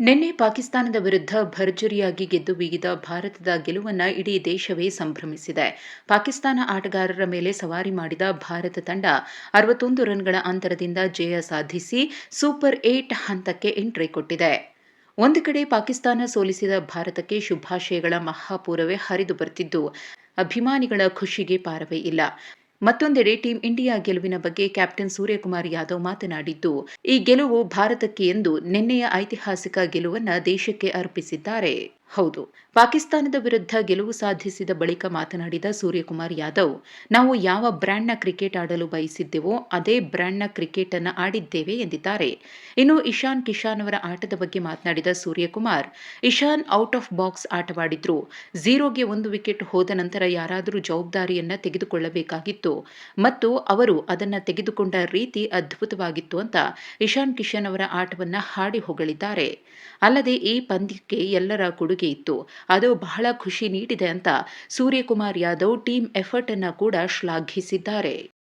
ನಿನ್ನೆ ಪಾಕಿಸ್ತಾನದ ವಿರುದ್ಧ ಭರ್ಜರಿಯಾಗಿ ಗೆದ್ದು ಬೀಗಿದ ಭಾರತದ ಗೆಲುವನ್ನು ಇಡೀ ದೇಶವೇ ಸಂಭ್ರಮಿಸಿದೆ. ಪಾಕಿಸ್ತಾನ ಆಟಗಾರರ ಮೇಲೆ ಸವಾರಿ ಮಾಡಿದ ಭಾರತ ತಂಡ ಅರವತ್ತೊಂದು ರನ್ಗಳ ಅಂತರದಿಂದ ಜಯ ಸಾಧಿಸಿ ಸೂಪರ್ ಏಟ್ ಹಂತಕ್ಕೆ ಎಂಟ್ರಿ ಕೊಟ್ಟಿದೆ. ಒಂದು ಕಡೆ ಪಾಕಿಸ್ತಾನ ಸೋಲಿಸಿದ ಭಾರತಕ್ಕೆ ಶುಭಾಶಯಗಳ ಮಹಾಪೂರವೇ ಹರಿದು ಬರುತ್ತಿದ್ದು ಅಭಿಮಾನಿಗಳ ಖುಷಿಗೆ ಪಾರವೇ ಇಲ್ಲ. ಮತ್ತೊಂದೆಡೆ ಟೀಂ ಇಂಡಿಯಾ ಗೆಲುವಿನ ಬಗ್ಗೆ ಕ್ಯಾಪ್ಟನ್ ಸೂರ್ಯಕುಮಾರ್ ಯಾದವ್ ಮಾತನಾಡಿದ್ದು, ಈ ಗೆಲುವು ಭಾರತಕ್ಕೆ ಎಂದು ನಿನ್ನೆಯ ಐತಿಹಾಸಿಕ ಗೆಲುವನ್ನ ದೇಶಕ್ಕೆ ಅರ್ಪಿಸಿದ್ದಾರೆ. ಹೌದು. ಪಾಕಿಸ್ತಾನದ ವಿರುದ್ಧ ಗೆಲುವು ಸಾಧಿಸಿದ ಬಳಿಕ ಮಾತನಾಡಿದ ಸೂರ್ಯಕುಮಾರ್ ಯಾದವ್, ನಾವು ಯಾವ ಬ್ರ್ಯಾಂಡ್ನ ಕ್ರಿಕೆಟ್ ಆಡಲು ಬಯಸಿದ್ದೆವೋ ಅದೇ ಬ್ರ್ಯಾಂಡ್ನ ಕ್ರಿಕೆಟ್ ಅನ್ನು ಆಡಿದ್ದೇವೆ ಎಂದಿದ್ದಾರೆ. ಇನ್ನು ಇಶಾನ್ ಕಿಶಾನ್ ಅವರ ಆಟದ ಬಗ್ಗೆ ಮಾತನಾಡಿದ Suryakumar, Ishan out of box ಆಟವಾಡಿದ್ರು. ಝೀರೋಗೆ ಒಂದು ವಿಕೆಟ್ ಹೋದ ನಂತರ ಯಾರಾದರೂ ಜವಾಬ್ದಾರಿಯನ್ನ ತೆಗೆದುಕೊಳ್ಳಬೇಕಾಗಿತ್ತು ಮತ್ತು ಅವರು ಅದನ್ನ ತೆಗೆದುಕೊಂಡ ರೀತಿ ಅದ್ಭುತವಾಗಿತ್ತು ಅಂತ ಇಶಾನ್ ಕಿಶನ್ ಅವರ ಆಟವನ್ನ ಹಾಡಿ ಹೊಗಳಿದ್ದಾರೆ. ಅಲ್ಲದೆ ಈ ಪಂದ್ಯಕ್ಕೆ ಎಲ್ಲರ ಕೊಡುಗೆ ಇತ್ತು. ಅದು ಬಹಳ ಖುಷಿ ನೀಡಿದೆ ಅಂತ ಸೂರ್ಯಕುಮಾರ್ ಯಾದವ್ ಟೀಮ್ ಎಫರ್ಟ್ ಅನ್ನ ಕೂಡ ಶ್ಲಾಘಿಸಿದ್ದಾರೆ.